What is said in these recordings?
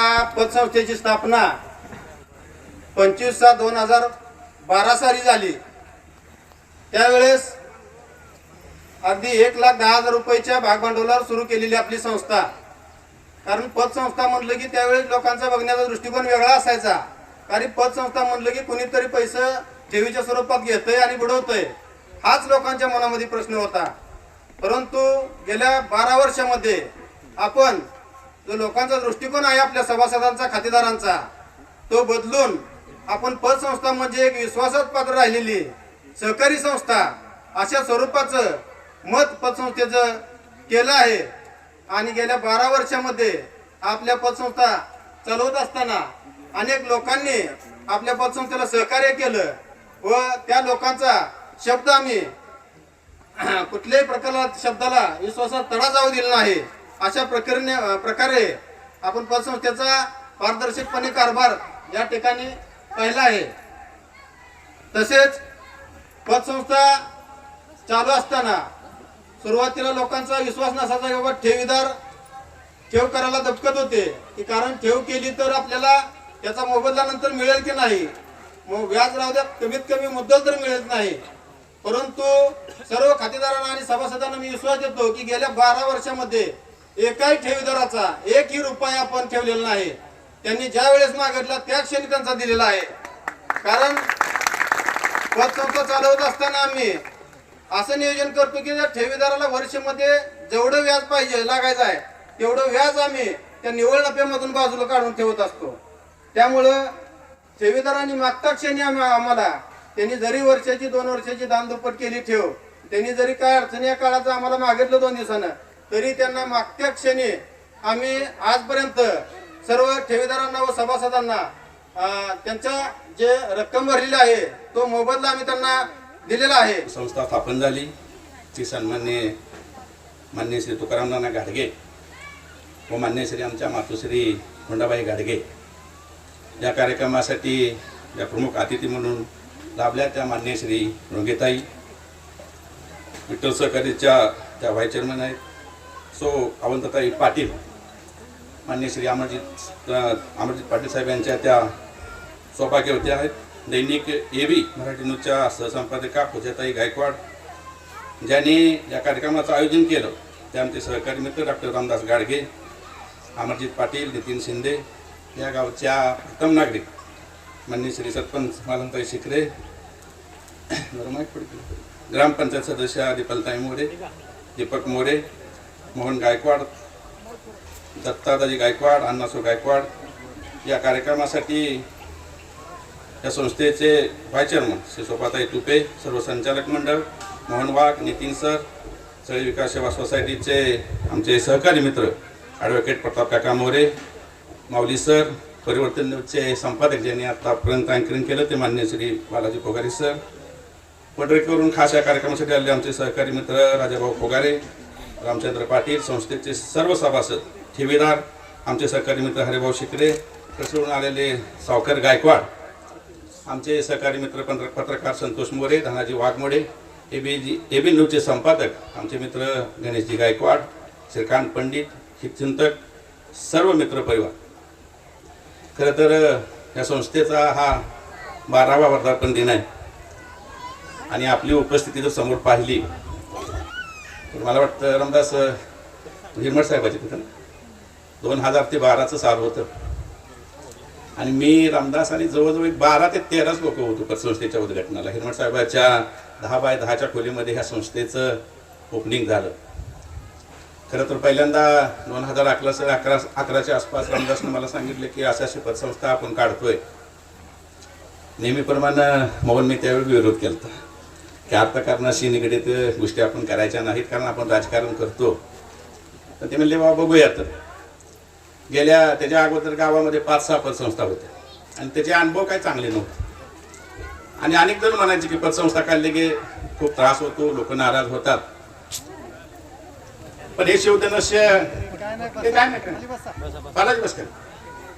या पतसंस्थेची स्थापना. पंचवीस सात दोन हजार बारा साली झाली. त्यावेळेस अगदी एक लाख दहा हजार रुपयाच्या भागभांडवलावर सुरू केलेली आपली संस्था. कारण पतसंस्था म्हटलं की त्यावेळेस लोकांचा बघण्याचा दृष्टिकोन वेगळा असायचा. कारण पतसंस्था म्हटलं की कुणीतरी पैसे ठेवीच्या स्वरूपात घेतंय आणि बुडवतंय. हाच लोकांच्या मनामध्ये प्रश्न होता. परंतु गेल्या बारा वर्षामध्ये आपण जो लोकांचा दृष्टिकोन आहे आपल्या सभासदांचा खातेदारांचा तो बदलून आपण पतसंस्था म्हणजे एक विश्वासात पात्र राहिलेली सहकारी संस्था अशा स्वरूपाचं मत पतसंस्थेचं केलं आहे. आणि गेल्या बारा वर्षामध्ये आपल्या पतसंस्था चालवत असताना अनेक लोकांनी आपल्या पतसंस्थेला सहकार्य केलं व त्या लोकांचा शब्द आम्ही कुठल्याही प्रकारात शब्दाला विश्वासात तडा जाऊ दिला नाही. अशा प्रकरणे प्रकारे आपण पतसंस्थेचा पारदर्शकपणे कारभार या ठिकाणी पाहिला आहे. तसेच पतसंस्था चालू असताना सुरुवातीला लोकांचा विश्वास नसायचा की बाबा ठेवीदार ठेव करायला दपकत होते. की कारण ठेव केली तर आपल्याला त्याचा मोबदला नंतर मिळेल की नाही? मग व्याज राहू द्या कमीत कमी मुद्दल तर मिळत नाही. परंतु सर्व खातेदारांना आणि सभासदांना मी विश्वास देतो की गेल्या बारा वर्षामध्ये एकाही ठेवीदाराचा एकही रुपया आपण ठेवलेला नाही. त्यांनी ज्या वेळेस मागितला त्या क्षणी त्यांचा दिलेला आहे. कारण पतसंस्था चालवत असताना आम्ही असं नियोजन करतो की जर ठेवीदाराला वर्षामध्ये जेवढं व्याज पाहिजे लागायचं आहे तेवढं व्याज आम्ही त्या निवड नफ्यामधून बाजूला काढून ठेवत असतो. त्यामुळं ठेवीदारांनी मागता क्षणी आम्ही आम्हाला त्यांनी जरी वर्षाची दोन वर्षाची दानदुप्पट केली ठेव त्यांनी जरी काय अडचणी या काळाचं आम्हाला मागितलं दोन दिवसानं तरी त्यांना मागच्या क्षणी आम्ही आजपर्यंत सर्व ठेवीदारांना व सभासदांना त्यांच्या जे रक्कम भरलेली आहे तो मोबदला आम्ही त्यांना दिलेला आहे. संस्था स्थापन झाली. ती सन्मान्य मान्य श्री तुकाराम नाना घाडगे व मान्य श्री आमच्या मातोश्री खोंडाबाई घाडगे या कार्यक्रमासाठी या प्रमुख अतिथी म्हणून लाभल्या त्या मान्य श्री रोंगेताई विठ्ठल सहकारीच्या त्या व्हाईस चेअरमन आहेत. सो अवंतताई पाटील मान्य श्री अमरजित अमरजित पाटील साहेब यांच्या त्या सौभाग्यवती आहेत दैनिक ए बी मराठी न्यूजच्या सहसंपादिका पूजाताई गायकवाड ज्यांनी या कार्यक्रमाचं आयोजन केलं. ते आमचे सहकारी मित्र डॉक्टर रामदास गाडगे अमरजित पाटील नितीन शिंदे या गावच्या प्रथम नागरिक मान्य श्री सरपंच मालनताई शिखरे ग्रामपंचायत सदस्य दीपलताई मोरे दीपक मोरे मोहन गायकवाड दत्तादाजी गायकवाड अण्णासो गायकवाड या कार्यक्रमासाठी या संस्थेचे व्हाईस चेअरमन श्री सोपाताई तुपे सर्व संचालक मंडळ मोहन वाघ नितीन सर सळी विकास सेवा सोसायटीचे आमचे सहकारी मित्र ॲडव्होकेट प्रताप काका मोरे माऊली सर परिवर्तन न्यूजचे संपादक ज्यांनी आतापर्यंत अँकरिंग केलं ते मान्य श्री बालाजी पोगारी सर. पडरेकवरून खास या कार्यक्रमासाठी आले आमचे सहकारी मित्र राजाभाऊ पोगारे रामचंद्र पाटील संस्थेचे सर्व सभासद ठेवीदार आमचे सहकारी मित्र हरिभाऊ शिकरे प्रसरून आलेले सावकर गायकवाड आमचे सहकारी मित्र पत्र पत्रकार Santosh More Dhanaji Waghmode A B G A B न्यूजचे संपादक आमचे मित्र गणेशजी गायकवाड श्रीकांत पंडित हितचिंतक सर्व मित्र परिवार. खरं तर या संस्थेचा हा बारावा वर्धापन दिन आहे. आणि आपली उपस्थिती जर समोर पाहिली तर मला वाटतं रामदास निर्मळ साहेबाचे तिथं ना? दोन हजार ते बाराचं साल होतं. आणि मी रामदास आणि जवळजवळ एक बारा ते तेराच लोक होतो पतसंस्थेच्या उद्घाटनाला. हिरमट साहेबाच्या दहा बाय दहाच्या खोलीमध्ये ह्या संस्थेचं ओपनिंग झालं. खरं तर पहिल्यांदा दोन हजार अकरा अकरा अकराच्या आसपास रामदासनं मला सांगितलं की अशा अशी पतसंस्था आपण काढतोय. नेहमीप्रमाणे मोहन मी त्यावेळी विरोध केला त्या की अर्थकारणाशी निगडीत गोष्टी आपण करायच्या नाहीत कारण आपण राजकारण करतो. तर ते म्हणले बाबा बघूया तर गेल्या त्याच्या अगोदर गावामध्ये पाच सहा पतसंस्था होत्या. आणि त्याचे अनुभव काही चांगले नव्हते. आणि अनेक जण म्हणायचे की पतसंस्था काढले की खूप त्रास होतो लोक नाराज होतात. पण हे शिवधनस्य काय नाही बालाजी बस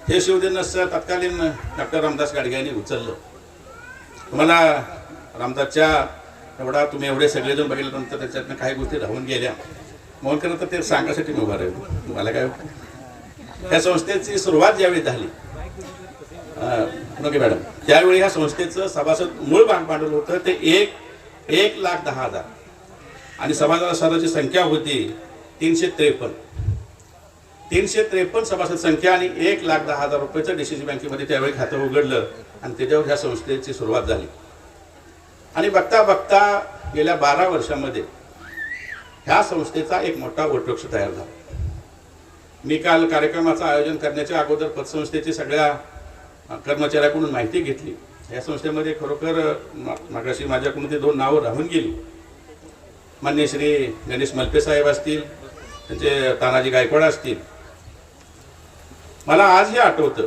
हे शिवधनस्य तत्कालीन डॉक्टर रामदास गाडगे यांनी उचललं. तुम्हाला रामदासच्या एवढा तुम्ही एवढे सगळेजण बघितल्यानंतर त्याच्यातनं काही गोष्टी राहून गेल्या. म्हणून खरं तर ते सांगण्यासाठी मी उभा राहिलो. मला काय? ह्या संस्थेची सुरुवात ज्यावेळी झाली ओके मॅडम त्यावेळी ह्या संस्थेचं सभासद मूळ भाग भांडवल होतं ते एक एक लाख दहा हजार. आणि सभासदाची संख्या होती तीनशे त्रेपन्न. तीनशे त्रेपन्न सभासद संख्या आणि एक लाख दहा हजार रुपयाचं सी बँकेमध्ये त्यावेळी खातं उघडलं आणि त्याच्यावर ह्या संस्थेची सुरुवात झाली. आणि बघता बघता गेल्या बारा वर्षामध्ये ह्या संस्थेचा एक मोठा वटवृक्ष तयार झाला. मी काल कार्यक्रमाचं आयोजन करण्याच्या अगोदर पतसंस्थेची सगळ्या कर्मचाऱ्याकडून माहिती घेतली. या संस्थेमध्ये खरोखर मागाशी माझ्याकडून ते दोन नावं राहून गेली. मान्य श्री गणेश मल्पे साहेब असतील त्यांचे तानाजी गायकवाड असतील. मला आजही आठवतं.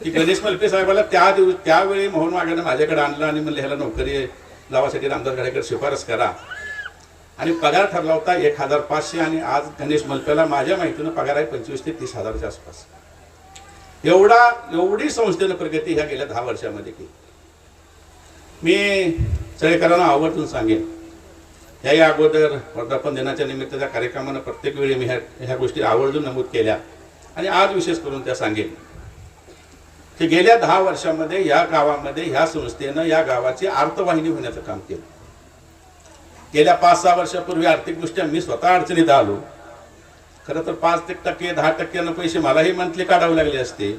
की गणेश मल्पे साहेबाला त्या दिवस त्यावेळी मोहन मागाने माझ्याकडे आणलं आणि म्हणलं ह्याला नोकरी लावासाठी रामदास गाडेकर शिफारस करा. आणि पगार ठरला होता एक हजार पाचशे आणि आज गणेश मल्पेला माझ्या माहितीनं पगार आहे पंचवीस ते तीस हजारच्या आसपास. एवढा एवढी संस्थेनं प्रगती ह्या गेल्या दहा वर्षामध्ये केली. मी चळेकरांना आवर्जून सांगेन याही अगोदर वर्धापन दिनाच्या निमित्त त्या कार्यक्रमानं प्रत्येक वेळी मी ह्या ह्या गोष्टी आवर्जून नमूद केल्या आणि आज विशेष करून त्या सांगेन. की गेल्या दहा वर्षामध्ये या गावामध्ये ह्या संस्थेनं या गावाची अर्थवाहिनी होण्याचं काम केलं. गेल्या पाच सहा वर्षापूर्वी आर्थिकदृष्ट्या मी स्वतः अडचणीत आलो. खरं तर पाच टक्के दहा टक्क्यानं पैसे मलाही मंथली काढावे लागले असते.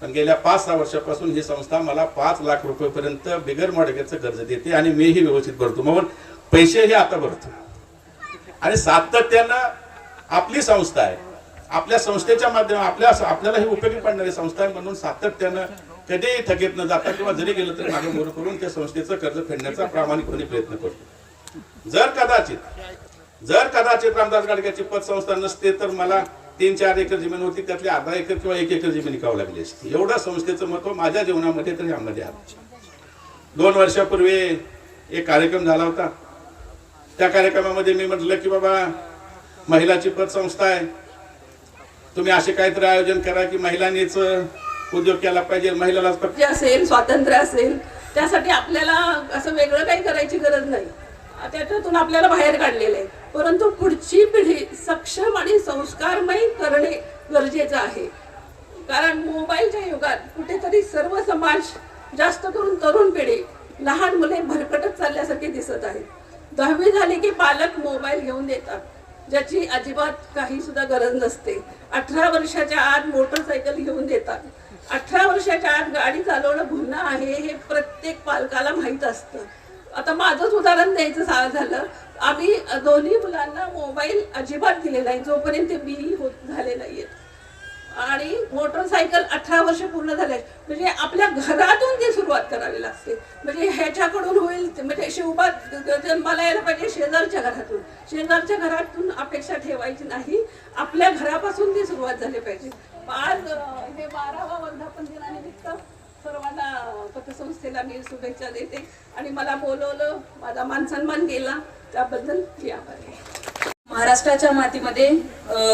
पण गेल्या पाच सहा वर्षापासून ही संस्था मला पाच लाख रुपयेपर्यंत बिगर मॉडगेचं कर्ज देते आणि मीही व्यवस्थित भरतो. म्हणून पैसेही आता भरतो. आणि सातत्यानं आपली संस्था आहे. आपल्या संस्थेच्या माध्यम आपल्या आपल्याला हे उपयोगी पडणारी संस्था म्हणून सातत्यानं कधीही थकीत न जाता किंवा जरी गेलं तरी मागे मोर करून त्या संस्थेचं कर्ज फेडण्याचा प्रामाणिकपणे प्रयत्न करतो. जर कदाचित जर कदाचित रामदास गाडग्याची पतसंस्था नसते तर मला तीन चार एकर जमीन होती त्यातली अर्धा एकर किंवा एक एकर जमीन विकावं लागली असती. एवढं संस्थेचं महत्त्व माझ्या जीवनामध्ये तर यामध्ये आलं दोन वर्षापूर्वी एक कार्यक्रम झाला होता. त्या कार्यक्रमामध्ये मी म्हटलं की बाबा महिलाची पतसंस्था आहे. तुम्ही असे काहीतरी आयोजन करा की महिलांनीच उद्योग केला पाहिजे महिलाला जे असेल स्वातंत्र्य असेल त्यासाठी आपल्याला असं वेगळं काही करायची गरज नाही. त्याच्यातून आपल्याला बाहेर काढलेलं आहे. परंतु पुढची पिढी सक्षम आणि संस्कारमय करणे गरजेचं आहे. कारण मोबाईलच्या युगात कुठेतरी सर्व समाज जास्त करून तरुण पिढी लहान मुले भरकटत चालल्यासारखे दिसत आहेत. दहावी झाली की पालक मोबाईल घेऊन देतात. ज्याची अजिबात काही सुद्धा गरज नसते. अठरा वर्षाच्या आत मोटरसायकल घेऊन देतात. अठरा वर्षाच्या आत गाडी चालवणं गुन्हा आहे हे प्रत्येक पालकाला माहीत असतं. आता माझंच उदाहरण द्यायचं सा- झालं. आम्ही दोन्ही मुलांना मोबाईल अजिबात दिले नाही जोपर्यंत ते बी होत झाले नाहीयेत. आणि मोटरसायकल अठरा वर्ष पूर्ण झाले. म्हणजे आपल्या घरातून ती सुरुवात करावी लागते. म्हणजे ह्याच्याकडून होईल म्हणजे शिवबा जन्माला यायला पाहिजे शेजारच्या घरातून. शेजारच्या घरातून अपेक्षा ठेवायची नाही. आपल्या घरापासून ती सुरुवात झाली पाहिजे. आज हे बारावा वर्धापन दिनानिमित्त सर्वांना पतसंस्थेला मी शुभेच्छा देते. आणि मला बोलवलं माझा मानसन्मान गेला त्याबद्दल मी आभारी महाराष्ट्राच्या मातीमध्ये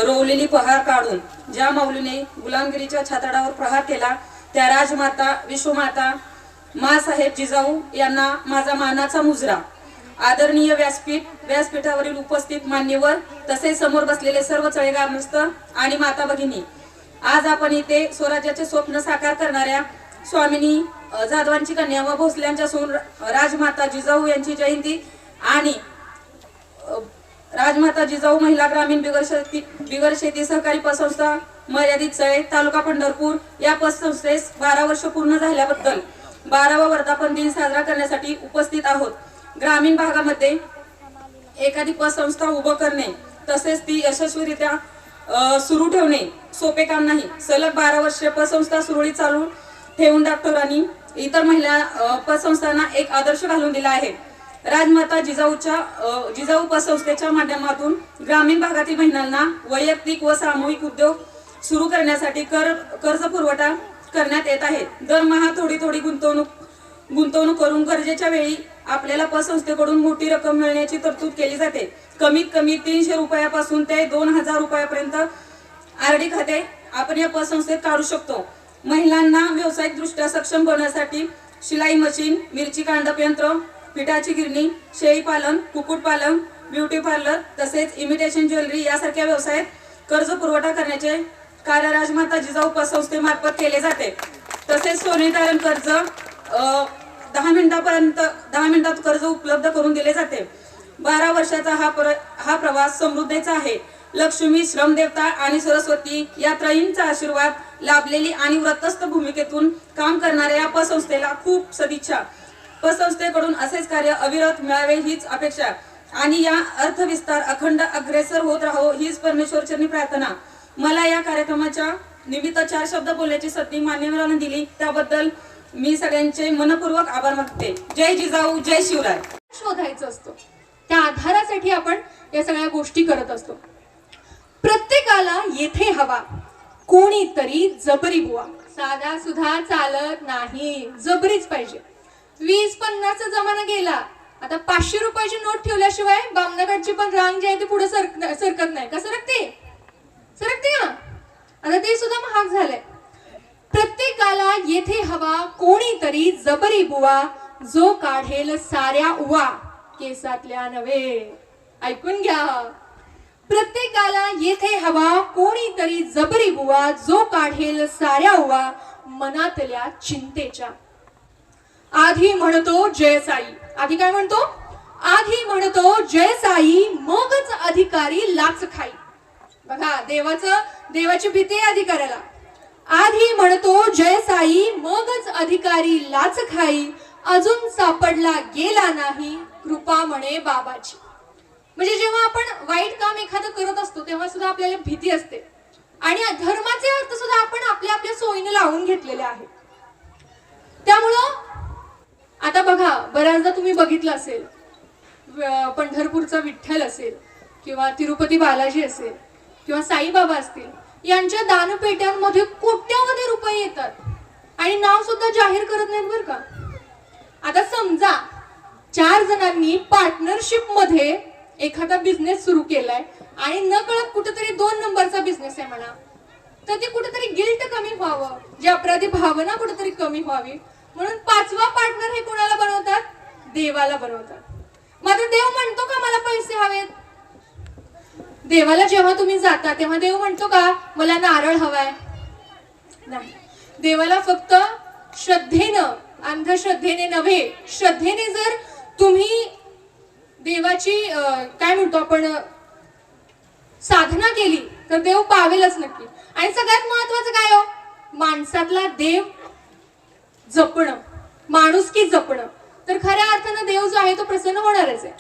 रोवलेली पहार काढून ज्या माऊलीने गुलामगिरीच्या छाताडावर प्रहार केला त्या राजमाता विश्वमाता मासाहेब जिजाऊ यांना माझा मानाचा मुजरा. आदरणीय व्यासपीठ व्यासपीठावरील उपस्थित मान्यवर तसेच समोर बसलेले सर्व चळेगार मस्त आणि माता भगिनी आज आपण इथे स्वराज्याचे स्वप्न साकार करणाऱ्या स्वामिनी जाधवांची कन्या व भोसल्यांच्या सोन राजमाता जिजाऊ यांची जयंती आणि राजमाता जिजाऊ महिला ग्रामीण बिगर शेती बिगर शेती सहकारी पतसंस्था मर्यादित चळे तालुका पंढरपूर या पतसंस्थेस बारा वर्ष पूर्ण झाल्याबद्दल बारावा वर्धापन दिन साजरा करण्यासाठी उपस्थित आहोत. ग्रामीण भागामध्ये एखादी पतसंस्था उभं करणे तसेच ती यशस्वीरित्या सुरू ठेवणे सोपे काम नाही. सलग बारा वर्षे पतसंस्था सुरळीत चालू ठेवून डॉक्टरांनी इतर महिला पतसंस्थांना एक आदर्श घालून दिला आहे. राजमाता जिजाऊच्या जिजाऊ पतसंस्थेच्या माध्यमातून ग्रामीण भागातील महिलांना वैयक्तिक व सामूहिक उद्योग सुरू करण्यासाठी कर कर्ज पुरवठा करण्यात येत आहे. दरमहा थोडी थोडी गुंतवणूक गुंतवणूक करून गरजेच्या वेळी आपल्याला पतसंस्थेकडून मोठी रक्कम मिळण्याची तरतूद केली जाते. कमीत कमी तीनशे रुपयापासून ते दोन हजार रुपयापर्यंत आर डी खाते आपण या पतसंस्थेत काढू शकतो. महिलांना व्यावसायिक दृष्ट्या सक्षम बनवण्यासाठी शिलाई मशीन मिरची कांडप यंत्र पिठाची गिरणी शेळीपालन कुक्कुटपालन ब्युटी पार्लर तसेच इमिटेशन ज्वेलरी यासारख्या व्यवसायात कर्ज पुरवठा करण्याचे कार्य राजमाता जिजाऊ पसंस्थेमार्फत केले जाते. तसेच सोने तारण कर्ज दहा मिनिटापर्यंत दहा मिनिटात कर्ज उपलब्ध करून दिले जाते. बारा वर्षाचा हा प्र हा प्रवास समृद्धीचा आहे. लक्ष्मी श्रमदेवता आणि सरस्वती या त्रयींचा आशीर्वाद लाभलेली आणि व्रतस्थ भूमिकेतून काम करणाऱ्या या पसंस्थेला खूप सदिच्छा. पसंस्थेकडून असेच कार्य अविरत मिळावे हीच अपेक्षा. आणि या अर्थविस्तार अखंड अग्रेसर होत राहो हीच परमेश्वरचरणी प्रार्थना. मला या कार्यक्रमाच्या निमित्त चार शब्द बोलण्याची संधी मान्यवरांना दिली. त्याबद्दल मी सगळ्यांचे मनपूर्वक आभार मानते. जय जिजाऊ जय शिवराय. शोधायचं असतं. त्या आधारासाठी आपण या सगळ्या गोष्टी करत असतो. प्रत्येकाला येथे हवा. कोणीतरी जबरी बुवा. साधा सुद्धा चालत नाही. जबरीच पाहिजे. वीस पन्नासचा जमाना गेला. आता पाचशे रुपयाची नोट ठेवल्याशिवाय बामनगडची पण रांग जी आहे ती पुढे सरक सरकत नाही. का सरकते? सरकते का आता ते सुद्धा महाग झालंय. प्रत्येकाला येथे हवा कोणीतरी जबरी बुवा जो काढेल साऱ्या उवा. केसातल्या नव्हे. ऐकून घ्या. प्रत्येकाला येथे हवा कोणीतरी जबरी बुवा जो काढेल साऱ्या उवा मनातल्या चिंतेच्या. आधी म्हणतो जय साई आधी काय म्हणतो? आधी म्हणतो जय साई मगच अधिकारी लाच खाई बघा देवाचं देवाची भीती अधिकाऱ्याला. आधी म्हणतो जय साई मगच अधिकारी लाच खाई अजून सापडला गेला नाही कृपा म्हणे बाबाची. म्हणजे जेव्हा आपण वाईट काम एखादं करत असतो तेव्हा सुद्धा आपल्याला भीती असते. आणि धर्माचे अर्थ सुद्धा आपण आपल्या आपल्या सोयीने लावून घेतलेले आहेत. त्यामुळं आता बघा बऱ्याचदा तुम्ही बघितलं असेल पंढरपूरचा विठ्ठल असेल किंवा तिरुपती बालाजी असेल किंवा साईबाबा असतील यांच्या दानपेट्यांमध्ये कोट्यावधी रुपये येतात. आणि नाव सुद्धा जाहीर करत नाहीत बरं का? आता समजा चार जणांनी पार्टनरशिपमध्ये एखादा बिझनेस सुरू केलाय आणि न कळत कुठेतरी दोन नंबरचा बिझनेस आहे म्हणा तर ते कुठेतरी गिल्ट कमी व्हावं जे अपराधी भावना कुठेतरी कमी व्हावी. म्हणून पाचवा पार्टनर हे कोणाला बनवतात? देवाला बनवतात. मात्र देव म्हणतो का मला पैसे हवेत? देवाला जेव्हा तुम्ही जाता तेव्हा देव म्हणतो का मला नारळ हवाय. नाही. देवाला फक्त श्रद्धेनं अंधश्रद्धेने नव्हे श्रद्धेने जर तुम्ही देवाची काय म्हणतो आपण साधना केली तर देव पावेलच नक्की. आणि सगळ्यात महत्वाचं काय हो? माणसातला देव जपणं माणुसकी जपणं. तर खऱ्या अर्थानं देव जो आहे तो प्रसन्न होणारच आहे.